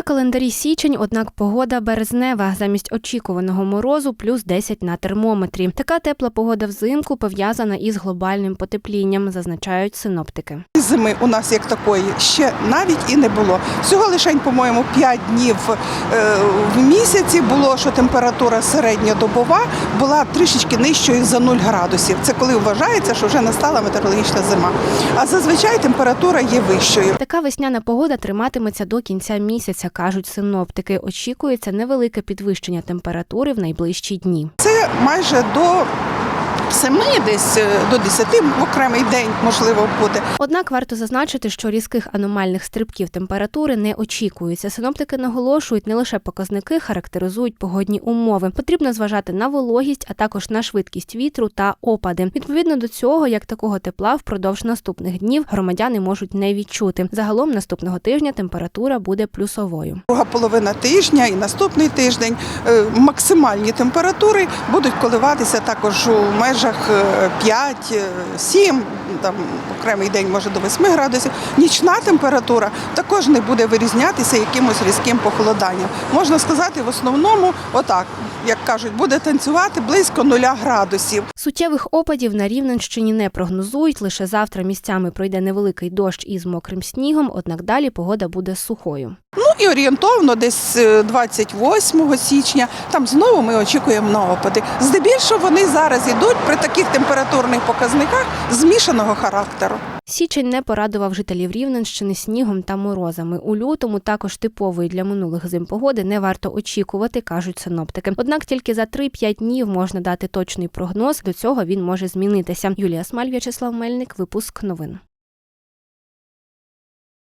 На календарі січень, однак погода березнева. Замість очікуваного морозу плюс 10 на термометрі. Така тепла погода взимку пов'язана із глобальним потеплінням, зазначають синоптики. Зими у нас як такої ще навіть і не було. Всього лише, по-моєму, 5 днів е, в місяці було, що температура середньодобова була трішечки нижчою за 0 градусів. Це коли вважається, що вже настала метеорологічна зима. А зазвичай температура є вищою. Така весняна погода триматиметься до кінця місяця, кажуть синоптики. Очікується невелике підвищення температури в найближчі дні. Це майже до 7, десь е, до 10 в окремий день можливо буде. Однак варто зазначити, що різких аномальних стрибків температури не очікується. Синоптики наголошують, не лише показники характеризують погодні умови. Потрібно зважати на вологість, а також на швидкість вітру та опади. Відповідно до цього, як такого тепла впродовж наступних днів громадяни можуть не відчути. Загалом наступного тижня температура буде плюсовою. Друга половина тижня і наступний тиждень е, максимальні температури будуть коливатися також у межах е, 5-7, там окремий день може до 8 градусів. Нічна температура також не буде вирізнятися якимось різким похолоданням. Можна сказати, в основному, отак, як кажуть, буде танцювати близько 0 градусів. Суттєвих опадів на Рівненщині не прогнозують. Лише завтра місцями пройде невеликий дощ із мокрим снігом, однак далі погода буде сухою. І орієнтовно десь е, 28 січня там знову ми очікуємо на опади. Здебільшого вони зараз ідуть при таких температурних показниках змішаного характеру. Січень не порадував жителів Рівненщини снігом та морозами. У лютому також типової для минулих зим погоди не варто очікувати, кажуть синоптики. Однак тільки за 3-5 днів можна дати точний прогноз. До цього він може змінитися. Юлія Смаль, В'ячеслав Мельник, випуск новин.